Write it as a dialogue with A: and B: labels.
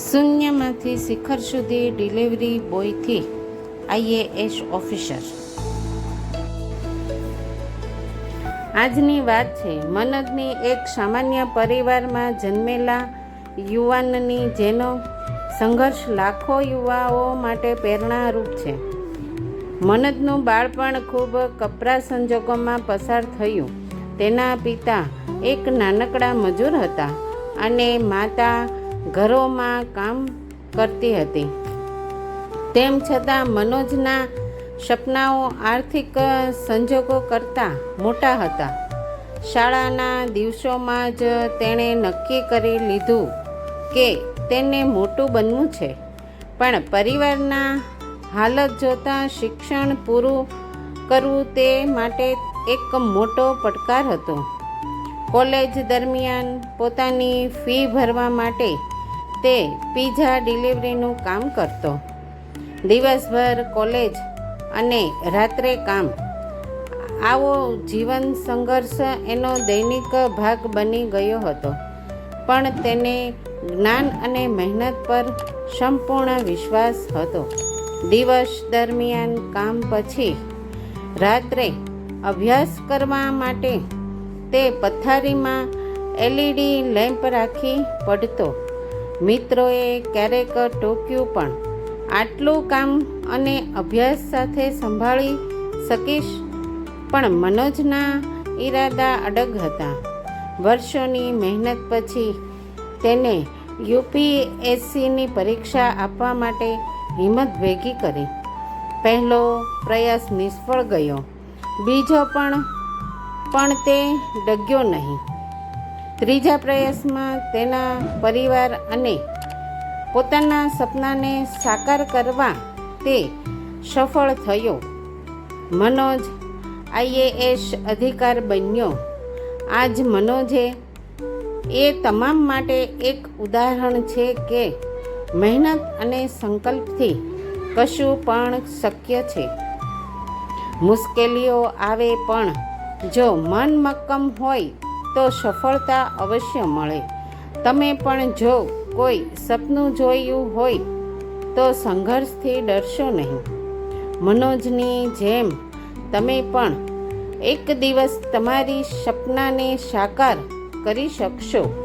A: શૂન્યમાંથી શિખર સુધી delivery બોયથી IAS officer. આજની વાત છે મનદની એક સામાન્ય પરિવારમાં જન્મેલા યુવાનની જેનો સંઘર્ષ લાખો યુવાઓ માટે પ્રેરણારૂપ છે. મનદનું બાળપણ ખૂબ કપરા સંજોગોમાં પસાર થયું. તેના પિતા એક નાનકડા મજૂર હતા અને માતા ઘરોમાં કામ કરતી હતી. તેમ છતાં મનોજના સપનાઓ આર્થિક સંજોગો કરતાં મોટા હતા. શાળાના દિવસોમાં જ તેણે નક્કી કરી લીધું કે તેને મોટું બનવું છે. પણ પરિવારના હાલત જોતાં શિક્ષણ પૂરું કરવું તે માટે એક મોટો પડકાર હતો. કોલેજ દરમિયાન પોતાની ફી ભરવા માટે તે પીઝા ડિલિવરીનું કામ કરતો. દિવસભર કોલેજ અને રાત્રે કામ. આવો જીવન સંઘર્ષ એનો દૈનિક ભાગ બની ગયો હતો. પણ તેને જ્ઞાન અને મહેનત પર સંપૂર્ણ વિશ્વાસ હતો. દિવસ દરમિયાન કામ પછી રાત્રે અભ્યાસ કરવા માટે તે પથારીમાં એલઈડી લેમ્પ રાખી પડતો. મિત્રોએ ક્યારેક ટોક્યું પણ, આટલું કામ અને અભ્યાસ સાથે સંભાળી શકીશ? પણ મનોજના ઈરાદા અડગ હતા. વર્ષોની મહેનત પછી તેને યુપીએસસીની પરીક્ષા આપવા માટે હિંમત ભેગી કરી. પહેલો પ્રયાસ નિષ્ફળ ગયો. બીજો પણ પણ તે ડગ્યો નહીં. ત્રીજા પ્રયાસમાં તેના પરિવાર અને પોતાના સપનાને સાકાર કરવા તે સફળ થયો. મનોજ આઈએએસ અધિકાર બન્યો. આજ મનોજે એ તમામ માટે એક ઉદાહરણ છે કે મહેનત અને સંકલ્પથી કશું પણ શક્ય છે. મુશ્કેલીઓ આવે પણ જો મન મક્કમ હોય તો સફળતા અવશ્ય મળે. તમે પણ જો કોઈ સપનું જોયું હોય તો સંઘર્ષથી ડરશો નહીં. મનોજની જેમ તમે પણ એક દિવસ તમારી સપનાને સાકાર કરી શકશો.